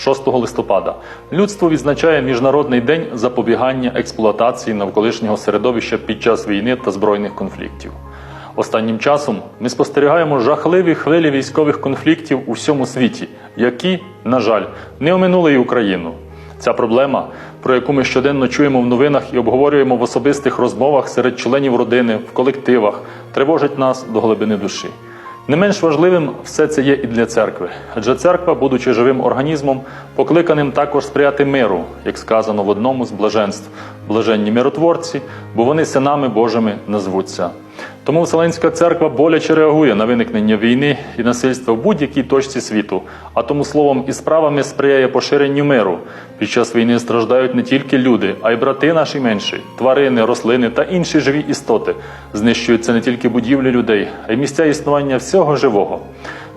6 листопада людство відзначає Міжнародний день запобігання експлуатації навколишнього середовища під час війни та збройних конфліктів. Останнім часом ми спостерігаємо жахливі хвилі військових конфліктів у всьому світі, які, на жаль, не оминули і Україну. Ця проблема, про яку ми щоденно чуємо в новинах і обговорюємо в особистих розмовах серед членів родини, в колективах, тривожить нас до глибини душі. Не менш важливим все це є і для церкви, адже церква, будучи живим організмом, покликаним також сприяти миру, як сказано в одному з блаженств, блаженні миротворці, бо вони синами Божими назвуться. Тому Вселенська церква боляче реагує на виникнення війни і насильства в будь-якій точці світу, а тому словом і справами сприяє поширенню миру. Під час війни страждають не тільки люди, а й брати наші менші, тварини, рослини та інші живі істоти. Знищуються не тільки будівлі людей, а й місця існування всього живого.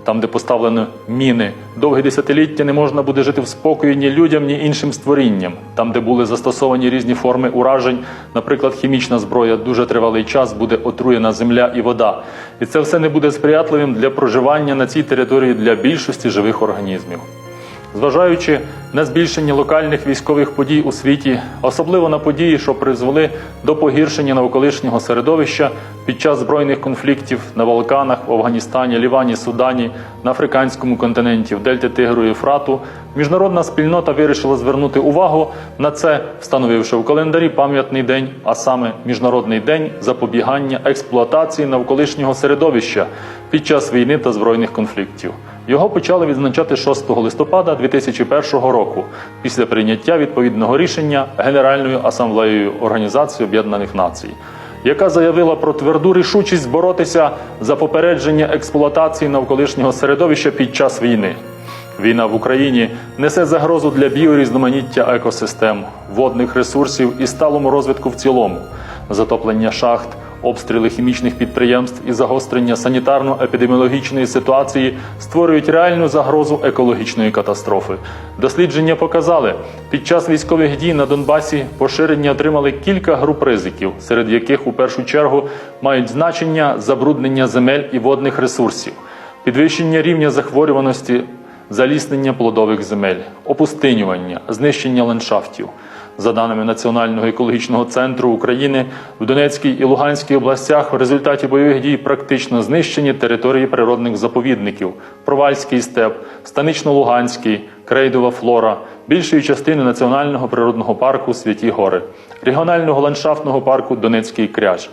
Там, де поставлено міни, довгі десятиліття не можна буде жити в спокої ні людям, ні іншим створінням. Там, де були застосовані різні форми уражень, наприклад, хімічна зброя, дуже тривалий час буде отруєна земля і вода. І це все не буде сприятливим для проживання на цій території для більшості живих організмів. Зважаючи на збільшення локальних військових подій у світі, особливо на події, що призвели до погіршення навколишнього середовища під час збройних конфліктів на Балканах, в Афганістані, Лівані, Судані, на африканському континенті, в Дельті Тигру і Ефрату, міжнародна спільнота вирішила звернути увагу на це, встановивши в календарі пам'ятний день, а саме Міжнародний день запобігання експлуатації навколишнього середовища під час війни та збройних конфліктів. Його почали відзначати 6 листопада 2001 року після прийняття відповідного рішення Генеральною асамблеєю Організації Об'єднаних Націй, яка заявила про тверду рішучість боротися за попередження експлуатації навколишнього середовища під час війни. Війна в Україні несе загрозу для біорізноманіття екосистем, водних ресурсів і сталому розвитку в цілому, затоплення шахт, обстріли хімічних підприємств і загострення санітарно-епідеміологічної ситуації створюють реальну загрозу екологічної катастрофи. Дослідження показали, під час військових дій на Донбасі поширення отримали кілька груп ризиків, серед яких у першу чергу мають значення забруднення земель і водних ресурсів, підвищення рівня захворюваності заліснення плодових земель, опустинювання, знищення ландшафтів. За даними Національного екологічного центру України, в Донецькій і Луганській областях в результаті бойових дій практично знищені території природних заповідників: Провальський степ, Станично-Луганський, Крейдова флора, більшої частини Національного природного парку Святі Гори, регіонального ландшафтного парку Донецький кряж.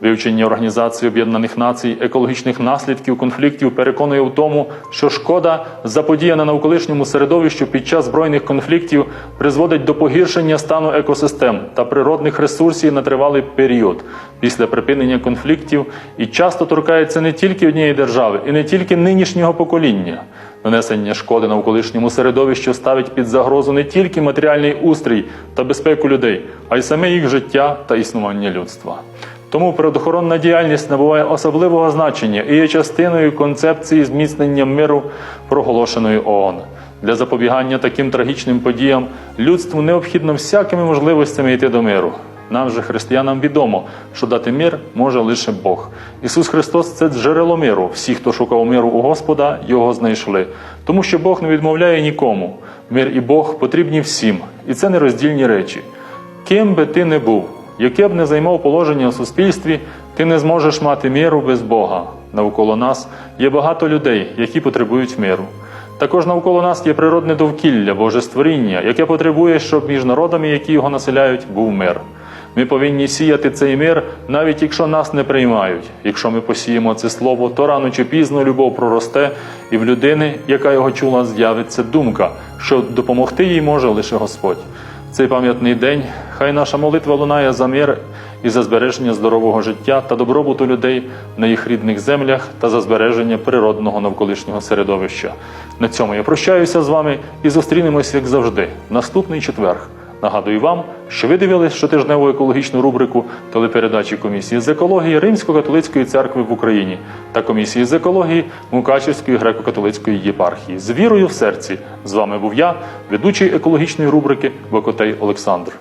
Вивчення Організації Об'єднаних Націй екологічних наслідків конфліктів переконує в тому, що шкода, заподіяна навколишньому середовищу під час збройних конфліктів, призводить до погіршення стану екосистем та природних ресурсів на тривалий період після припинення конфліктів і часто торкається не тільки однієї держави і не тільки нинішнього покоління. Нанесення шкоди навколишньому середовищу ставить під загрозу не тільки матеріальний устрій та безпеку людей, а й саме їх життя та існування людства. Тому природоохоронна діяльність набуває особливого значення і є частиною концепції зміцнення миру, проголошеної ООН. Для запобігання таким трагічним подіям людству необхідно всякими можливостями йти до миру. Нам же, християнам, відомо, що дати мир може лише Бог. Ісус Христос це джерело миру. Всі, хто шукав миру у Господа, його знайшли. Тому що Бог не відмовляє нікому. Мир і Бог потрібні всім, і це нероздільні речі. Ким би ти не був, яке б не займав положення у суспільстві, ти не зможеш мати миру без Бога. Навколо нас є багато людей, які потребують миру. Також навколо нас є природне довкілля, Боже створіння, яке потребує, щоб між народами, які його населяють, був мир. Ми повинні сіяти цей мир, навіть якщо нас не приймають. Якщо ми посіємо це слово, то рано чи пізно любов проросте, і в людини, яка його чула, з'явиться думка, що допомогти їй може лише Господь. Цей пам'ятний день хай наша молитва лунає за мир і за збереження здорового життя та добробуту людей на їх рідних землях та за збереження природного навколишнього середовища. На цьому я прощаюся з вами і зустрінемось, як завжди, наступний четверг Нагадую вам, що ви дивились щотижневу екологічну рубрику телепередачі комісії з екології Римсько-католицької церкви в Україні та комісії з екології Мукачівської греко-католицької єпархії. З вірою в серці з вами був я, ведучий екологічної рубрики Бокотей Олександр.